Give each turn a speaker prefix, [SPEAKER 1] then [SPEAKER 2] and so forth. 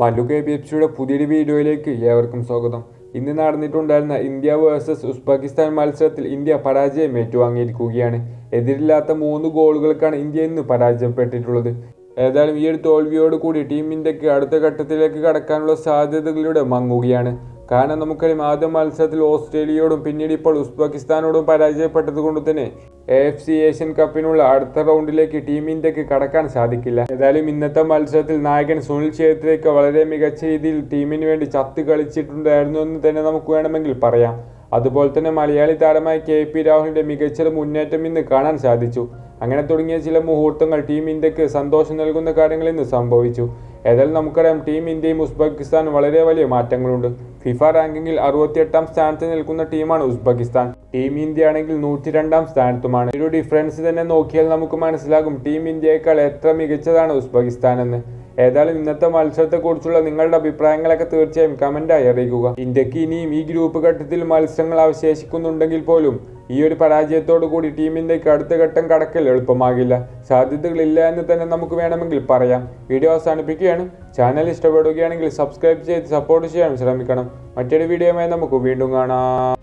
[SPEAKER 1] Mallu K B F സിയുടെ പുതിയൊരു വീഡിയോയിലേക്ക് ഏവർക്കും സ്വാഗതം. ഇന്ന് നടന്നിട്ടുണ്ടായിരുന്ന ഇന്ത്യ വേഴ്സസ് ഉസ്ബെക്കിസ്ഥാൻ മത്സരത്തിൽ ഇന്ത്യ പരാജയം ഏറ്റുവാങ്ങിയിരിക്കുകയാണ്. എതിരില്ലാത്ത മൂന്ന് ഗോളുകൾക്കാണ് ഇന്ത്യ ഇന്ന് പരാജയപ്പെട്ടിട്ടുള്ളത്. ഏതായാലും ഈ ഒരു തോൽവിയോട് കൂടി ടീം ഇന്ത്യയ്ക്ക് അടുത്ത ഘട്ടത്തിലേക്ക് കടക്കാനുള്ള സാധ്യതകളിലൂടെ മങ്ങുകയാണ്. കാരണം നമുക്കറിയാം ആദ്യ മത്സരത്തിൽ ഓസ്ട്രേലിയയോടും പിന്നീട് ഇപ്പോൾ ഉസ്ബെക്കിസ്ഥാനോടും പരാജയപ്പെട്ടത് കൊണ്ട് തന്നെ എ എഫ് സി ഏഷ്യൻ കപ്പിനുള്ള അടുത്ത റൗണ്ടിലേക്ക് ടീം ഇന്ത്യയ്ക്ക് കടക്കാൻ സാധിക്കില്ല. ഏതായാലും ഇന്നത്തെ മത്സരത്തിൽ നായകൻ സുനിൽ ഛേത്രിയൊക്കെ വളരെ മികച്ച രീതിയിൽ ടീമിന് വേണ്ടി ചത്ത് കളിച്ചിട്ടുണ്ടായിരുന്നു എന്ന് തന്നെ നമുക്ക് വേണമെങ്കിൽ പറയാം. അതുപോലെ തന്നെ മലയാളി താരമായ കെ പി രാഹുലിന്റെ മികച്ചൊരു മുന്നേറ്റം ഇന്ന് കാണാൻ സാധിച്ചു. അങ്ങനെ തുടങ്ങിയ ചില മുഹൂർത്തങ്ങൾ ടീം ഇന്ത്യയ്ക്ക് സന്തോഷം നൽകുന്ന കാര്യങ്ങൾ ഇന്ന് സംഭവിച്ചു. ഏതായാലും നമുക്കറിയാം ടീം ഇന്ത്യയും ഉസ്ബെക്കിസ്ഥാനും വളരെ വലിയ മാറ്റങ്ങളുണ്ട്. ഫിഫ റാങ്കിങ്ങിൽ അറുപത്തിയെട്ടാം സ്ഥാനത്ത് നിൽക്കുന്ന ടീമാണ് ഉസ്ബെക്കിസ്ഥാൻ. ടീം ഇന്ത്യ ആണെങ്കിൽ നൂറ്റി രണ്ടാം സ്ഥാനത്തുമാണ്. ഒരു ഡിഫറൻസ് തന്നെ നോക്കിയാൽ നമുക്ക് മനസ്സിലാകും. ടീം ഇന്ത്യയേക്കാൾ എത്ര മികച്ചതാണ് ഉസ്ബെക്കിസ്ഥാൻ എന്ന് ഏതായാലും ഇന്നത്തെ മത്സരത്തെക്കുറിച്ചുള്ള നിങ്ങളുടെ അഭിപ്രായങ്ങളൊക്കെ തീർച്ചയായും കമന്റായി അറിയിക്കുക. ഇന്ത്യയ്ക്ക് ഇനിയും ഈ ഗ്രൂപ്പ് ഘട്ടത്തിൽ മത്സരങ്ങൾ അവശേഷിക്കുന്നുണ്ടെങ്കിൽ പോലും ഈ ഒരു പരാജയത്തോടു കൂടി ടീം ഇന്ത്യയ്ക്ക് അടുത്ത ഘട്ടം കടക്കൽ എളുപ്പമാകില്ല. സാധ്യതകളില്ല എന്ന് തന്നെ നമുക്ക് വേണമെങ്കിൽ പറയാം. വീഡിയോ അവസാനിപ്പിക്കുകയാണ്. ചാനൽ ഇഷ്ടപ്പെടുകയാണെങ്കിൽ സബ്സ്ക്രൈബ് ചെയ്ത് സപ്പോർട്ട് ചെയ്യാൻ ശ്രമിക്കണം. മറ്റൊരു വീഡിയോയുമായി നമുക്ക് വീണ്ടും കാണാം.